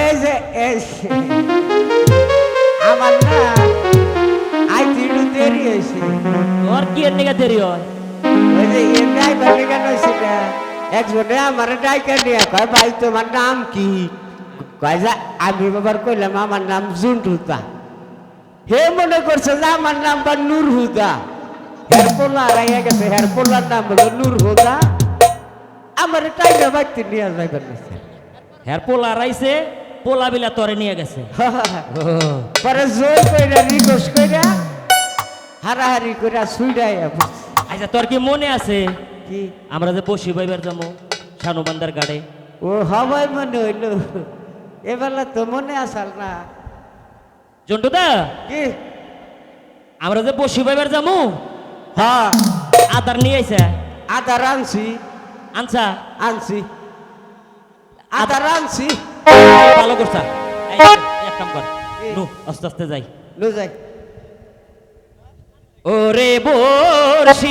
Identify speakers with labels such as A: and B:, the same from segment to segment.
A: এই যে এই যে, আমার না আইতে একটু দেরি হয়েছে
B: তোর কি এর নিগা দেরি হয়
A: ওই যে এ ড্রাইভার কেন হয়েছে না একজনে আমার ডাইকা নিয়ে কয় ভাই তোমার নাম কি কয় যে আমি বাবার কইলাম আমার নাম জুন্টুতা হে মনে করছে যে আমার নাম বা নূর হুদা হের পোলা গেছে হের পোলার নাম হলো নূর হুদা আমার টাইমে বাড়তে নিয়ে যাইবার নিছে
B: হ্যার পোলা রাইছে পোলা বিলা তোরে নিয়ে গেছে।
A: পরে জোর কইরা রিকোয়েস্ট কইরা হারাহারি কইরা সুইডাই
B: আচ্ছা তোর কি মনে আছে?
A: কি?
B: আমরা যে পশি বাইবার যাব শানু বান্দার গাড়ে।
A: ও হবাই মনে হইল এবেলা তো মনে আসাল না।
B: জন্টুদা
A: কি?
B: আমরা যে পশি বাইবার যাব
A: হ্যাঁ।
B: আদার নিয়ে আইছে?
A: আদার আনছি।
B: আনছা?
A: আনছি। আদার আনছি।
B: ভালো করছা। এক কাম কর। নু আস্তে আস্তে যাই।
A: লো যাই।
B: ওরে বর্ষি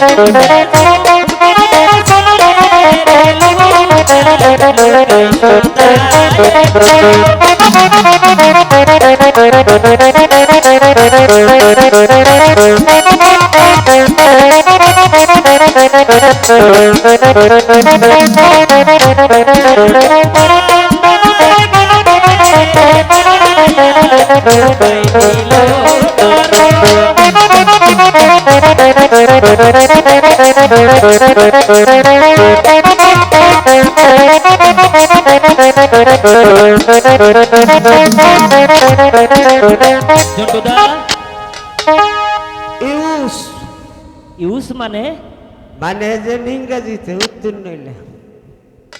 B: জন্টুদা
A: ইউস।
B: ইউস মানে?
A: মানে যে ইংরাজিতে উত্তীর্ণ হইলে।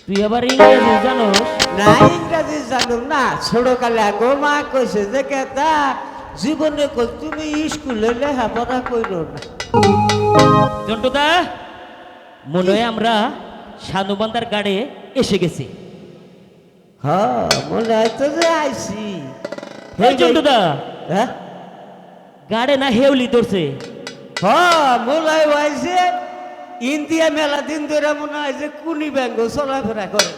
B: তুই আবার ইংরেজি জানোস?
A: না ইংরাজি জানো না। ছোটকালে আগো মা কইছে যে কেতা জীবনে কই তুমি স্কুলে লেখাপড়া কইরো না।
B: জন্টুদা মনে হয় আমরা শানুবান্দার গাড়ে এসে গেছি।
A: হ্যাঁ মনে হয় তো যে
B: জন্টুদা
A: হ্যাঁ?
B: গাড়ে না হেউলি ধরছে?
A: হ্যাঁ মনে হয় আইছে ইন্ডিয়া মেলা দিন ধরে মনে হয় যে কুনি ব্যাঙ্গ চলাফেরা করে।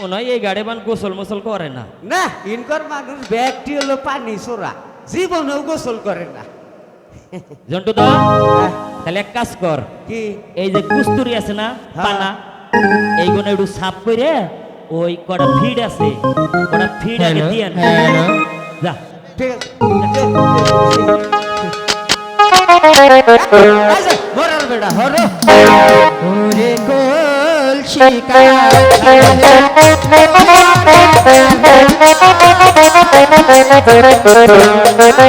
B: মনে হয় এই গাড়ি মান গোসল মোসল করে না।
A: না ইনকর মানুষ ব্যাগটি হলো পানি চোরা জীবনেও গোসল করে না।
B: জন্টুদা
A: হ্যাঁ,
B: তাহলে এক কাজ কর।
A: কি?
B: এই যে কুস্তুরি আছে না
A: হ্যাঁ।
B: পানা এইগুলো একটু সাফ করে ওই কটা ফিড আছে কটা ফিড আগে দিয়ে আন। যা।
A: ঠিক আছে। বেটা হরো। ওরে কোল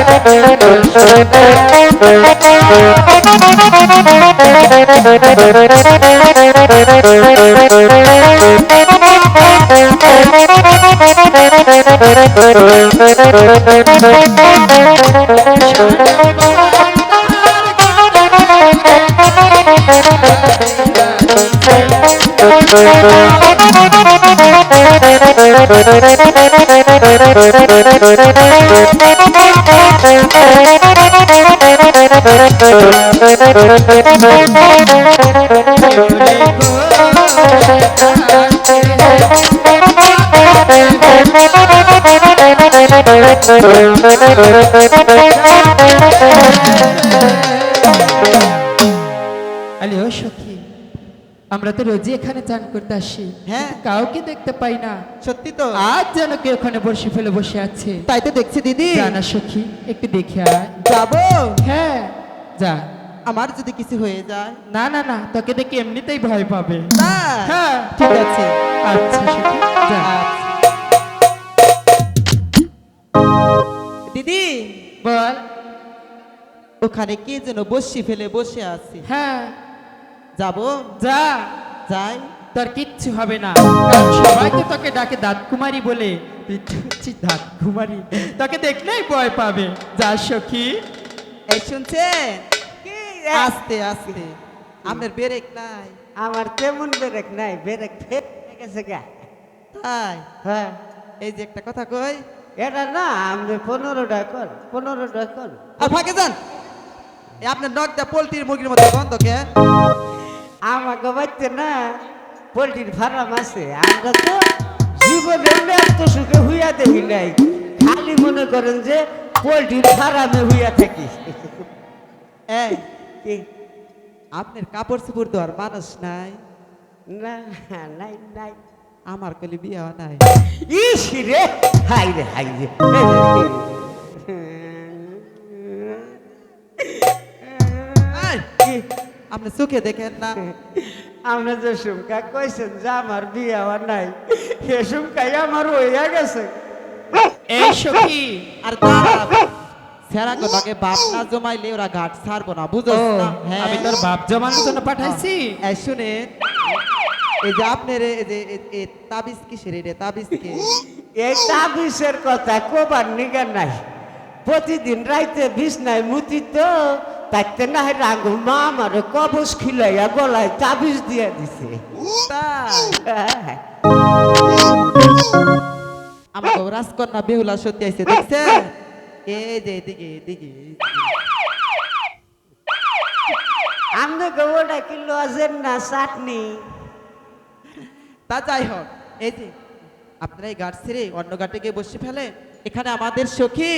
C: আরে ও সখী আমরা তো রোজই এখানে চান করতে আসি।
D: হ্যাঁ।
C: কাউকে দেখতে পাই না।
D: সত্যি তো।
C: আজ যেন কেউ ওখানে বসে ফেলে বসে আছে।
D: তাই তো দেখছি দিদি।
C: জানা সখী একটু দেখে আয়।
D: যাব?
C: হ্যাঁ যা।
D: আমার যদি কিছু হয়ে যায়?
C: না না না তোকে দেখে এমনিতেই ভয় পাবে। হ্যাঁ
D: ঠিক আছে।
C: আচ্ছা সখী যা।
D: দিদি
C: বল।
D: ওখানে কে যেন বসি ফেলে বসে আছে?
C: হ্যাঁ
D: যাব?
C: যা।
D: যাই।
C: তোর কিচ্ছু হবে না। কারণ সবাই তো তোকে ডাকে দাঁত কুমারী বলে। তুই তো হচ্ছিস দাঁত কুমারী তোকে দেখলেই ভয় পাবে। যা সখী।
D: এই শুনছেন
A: কি?
D: আস্তে আস্তে। আপনার বেরেক নাই।
A: আমার তেমন বেরেক নাই বেরেক ফেট গেছে গা।
D: তাই?
A: হ্যাঁ।
D: এই যে একটা কথা কই।
A: এটা না আমি পনেরোটা কর পনেরোটা কর।
D: আর ফাঁকে যান। আপনার নখটা পোলট্রির মুরগির মতো গন্ধ কে?
A: আমাকে বাচ্চা না পোলট্রির ফার্ম আছে আমরা তো জীবনে এত সুখে হুইয়া দেখি নাই। খালি মনে করেন যে পোলট্রির ফার্মে হুইয়া থাকি।
D: এই
A: কি?
D: আপনার কাপড় চোপড় দেওয়ার মানুষ নাই।
A: না নাই নাই।
D: আমার কলি বিয়ে নাই।
A: ইস রে হাই রে হাই রে।
D: আপনি চোখে দেখেন না।
A: আপনি যে সুমকা কইছেন যে আমার বিয়ে হওয়ার নাই সে সুমকাই আমার হইয়া গেছে।
C: এই সখী।
D: আর সেরা কোনাকে বাপ না জমাইলে ওরা ঘাট ছাড়বো না বুঝো না? হ্যাঁ
C: আমি তোর বাপ জমানোর জন্য পাঠাইছি।
D: এই শুনেন এই যে আপনার এই যে এ- এ তাবিজ কিসের রে তাবিজ কে?
A: এই তাবিজের কথা কোবার নিগা নাই। প্রতিদিন রাইতে বিছনায় মুতি তো। তাইতে না রাগ মা আমার কবজ খিলাইয়া গলায় তাবিজ দিয়ে দিছে।
D: আমার রাজকন্যা বেহুলা সত্যি আইছে দেখছেন? এই যে এদিকে এদিকে
A: আমি গোবরটা কি লজের না চাটনি?
D: তা যাই হোক এই যে আপনারা এই ঘাট ছেড়ে অন্য ঘাটে গিয়ে বসে ফেলে এখানে আমাদের সখী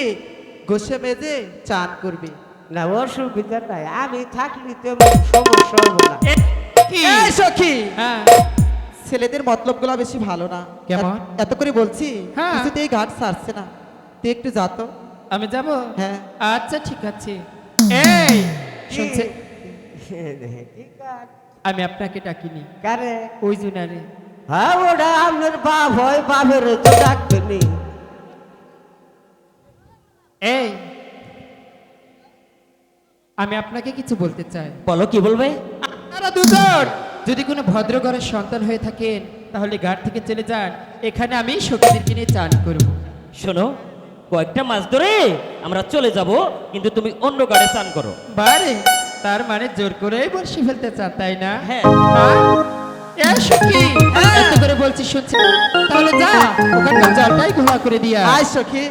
D: গোসে মেজে চান করবে।
A: না অসুবিধা নাই। আমি থাকলে তেমন সমস্যা হব না।
D: এই সখী!
C: হ্যাঁ।
D: ছেলেদের মতলবগুলা বেশি ভালো না।
C: কেমন?
D: এত- করে বলছি
C: হ্যাঁ।
D: কিছুতেই ঘাট ছাড়ছে না। তুই একটু যা তো।
C: আমি যাব?
D: হ্যাঁ।
C: আচ্ছা ঠিক আছে। এই শুনছে? আমি আপনাকে ডাকিনি।
A: কারে?
C: ওই জুনারে।
A: হ্যাঁ ওটা আপনার বাপ হয় বাপের তো ডাকবেনি।
C: এই আমি আপনাকে কিছু বলতে চাই।
B: বলো কি বলবে?
C: আপনারা দুজন যদি কোনো ভদ্র ঘরের সন্তান হয়ে থাকেন তাহলে ঘাট থেকে চলে যান। এখানে আমি সখীদেরকে নিয়ে চান করব।
B: শোনো কয়েকটা মাস ধরে আমরা চলে যাব কিন্তু তুমি অন্য গাড়ি চান করো।
C: বারে তার মানে জোর করেই বসে ফেলতে চান তাই না?
B: হ্যাঁ।
C: হ্যাঁ? সখী এত করে বলছি শুনছি তাহলে যা ওখানকার জলটাই ঘোলা করে দিয়া
D: আয় সখী।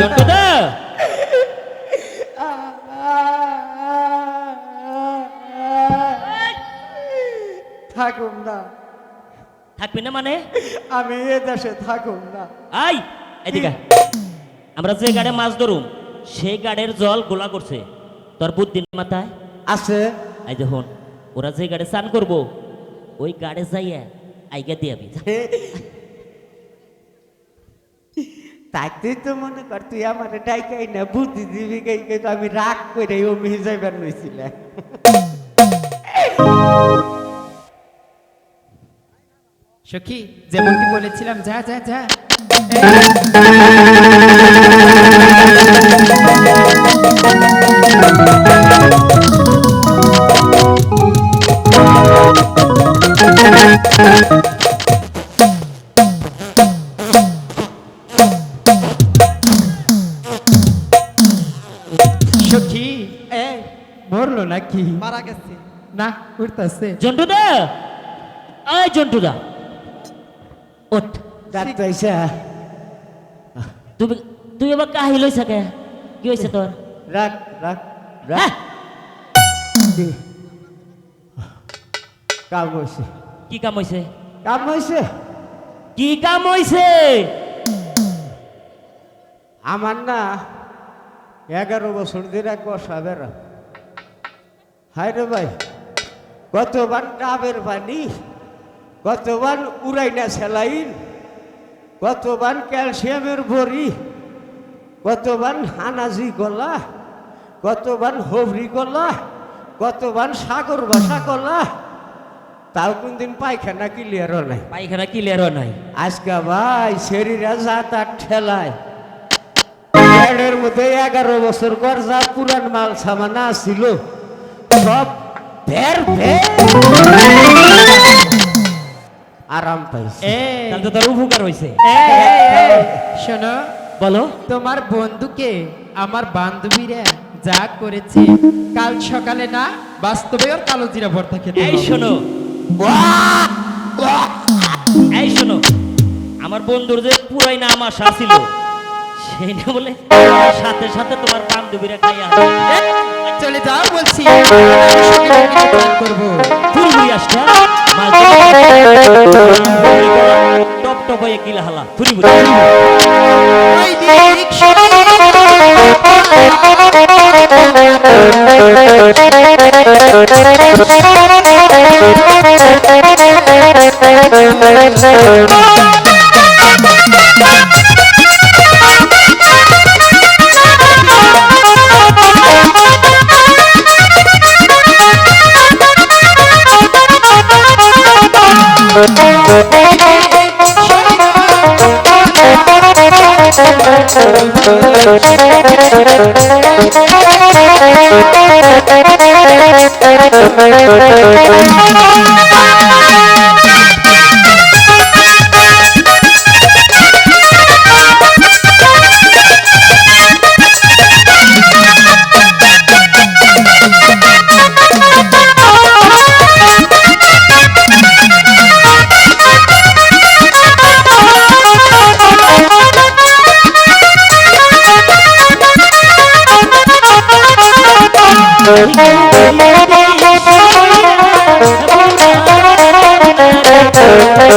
B: জন্টুদা
A: থাকুম না।
B: থাকবি না মানে?
D: আমি এ দেশে থাকুম না।
B: আই এদিকে আমরা যে গাড়ে মাছ ধরুম সেই গাড়ের জল গোলা করছে। তোর বুদ্ধির মাথায়?
A: আছে।
B: এই দেখুন ওরা যে গাড়ি স্নান করব ওই গাড়ে যাইয়া আইগা দিয়াবি
A: তাইতেই তো মনে কর, তুই আমার ডাইকাই না বুদ্ধি দিবি গাই তো আমি রাগ করে ও মিহি যাইবার নইছিলাম।
C: সখী, যেমনটি বলেছিলাম, যা যা যা। সখী নাকি
D: মারা গেছে
C: না উঠতেছে
B: জন্টুদা আয় জন্টুদা ওঠ
A: ডাক্তার
B: তুমি তুই এবার কাহি লইছ কে কি হয়েছে তোর
A: রাখ রাখ রাখ কি? কাম হয়েছে
B: কি কাম হয়েছে
A: কাম হয়েছে
B: কি কাম হয়েছে
A: আমার না এগারো বছর ধরে কষা বেড়া হায় রে ভাই কতবার ডাবের পানি কতবার উড়াইনা স্যালাইন কতবার ক্যালসিয়ামের বড়ি কতবার হানাজি গলা কতবার হবরি গলা কতবার সাগর বাসা গলা তাও কোনদিন পায়খানা ক্লিয়ারও নাই।
B: পায়খানা ক্লিয়ার নাই।
A: আজকে ভাই শরীরে যা তার ঠেলায় মধ্যে এগারো বছর পর যা পুরান মাল সামানা ছিল। ফের ফের আরাম পাইছে।
B: তাহলে তো তোর উপকার
C: এ, শোনো
B: বলো।
C: তোমার বন্ধুকে আমার বান্ধবীরা যা করেছে কাল সকালে না বাস্তবে ওর কালো জিরা ভর্তা খেতে
B: এই শোনো। এই শোনো। আমার বন্ধুর যে পুরাই নাম আশা ছিল। সেই বলে সাথে সাথে তোমার বান্ধবীরা খাইয়া
C: চলে যাও বলছি করব।
B: ফুল ঘুরি আসছে টপ টপ হয়ে কিলা হালা ফুরি বুঝি
C: ওই দিক সরে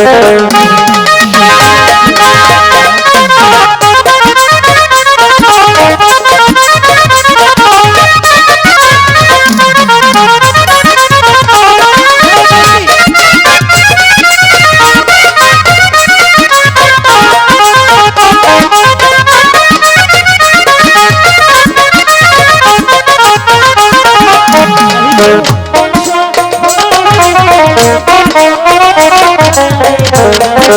E: Thank you.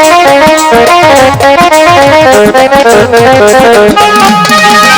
E: Thank you.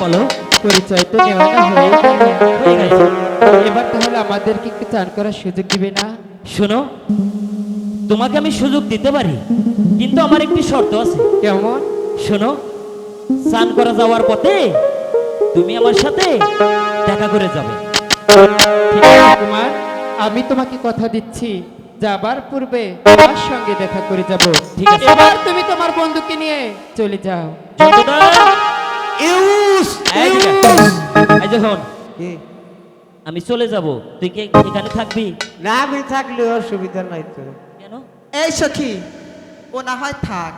B: বলো
C: পরিচয় তো নেওয়া হয়ে এবার তাহলে আমাদেরকে চান করার সুযোগ দিবে না?
B: শোনো তোমাকে আমি সুযোগ দিতে পারি কিন্তু আমার একটি শর্ত আছে।
C: কেমন?
B: শোনো স্নান করা যাওয়ার পথে তুমি আমার সাথে দেখা করে যাবে।
C: ঠিক আছে কুমার। আমি তোমাকে কথা দিচ্ছি যাবার পূর্বে তোমার সঙ্গে দেখা করে যাব।
B: ঠিক আছে।
C: এবার তুমি তোমার বন্ধুকে নিয়ে চলে যাও।
A: ইউস
B: এই আমি চলে যাব। তুই কি এখানে থাকবি?
A: না আমি থাকলে অসুবিধা নাই তো।
D: এই সখী ও না হয় থাক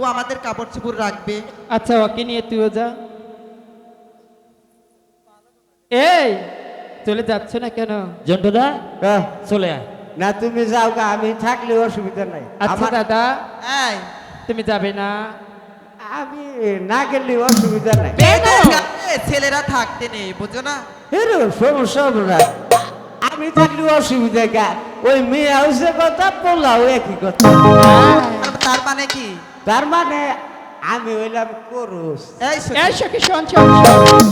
D: ও আমাদের কাপড় চোপড় রাখবে।
C: আচ্ছা ওকে নিয়ে তুইও যা। এই চলে যাচ্ছ না কেন?
B: জন্টুদা
A: আহ,
B: চলে আয়।
A: না তুমি যাও গা আমি থাকলে অসুবিধা নাই।
C: আচ্ছা
A: আমার
C: দাদা।
D: এই।
C: তুমি যাবে না।
A: আমি না গেলে অসুবিধা নাই।
D: ছেলেরা থাকতে নেই বুঝো না?
A: হেরো সমস্যা হবে না। আমি থাকলে অসুবিধা গা। ওই মেয়ে হচ্ছে কথা পোলাও একই কথা।
D: আর তার মানে কি?
A: তার মানে আমি হইলাম করস
D: এই সখী।
C: শোন শোন শোন।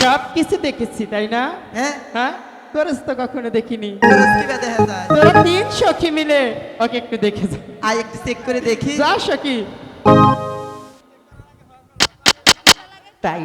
C: সব কিছু দেখেছি তাই না?
D: হ্যাঁ।
C: হ্যাঁ? তোর তো কখনো দেখিনি।
D: খরচ কি বা দেখা যায়?
C: তোরা তিন সখী মিলে ওকে একটু দেখে যা।
D: একটু চেক করে দেখি।
C: যা সখী।
A: তাই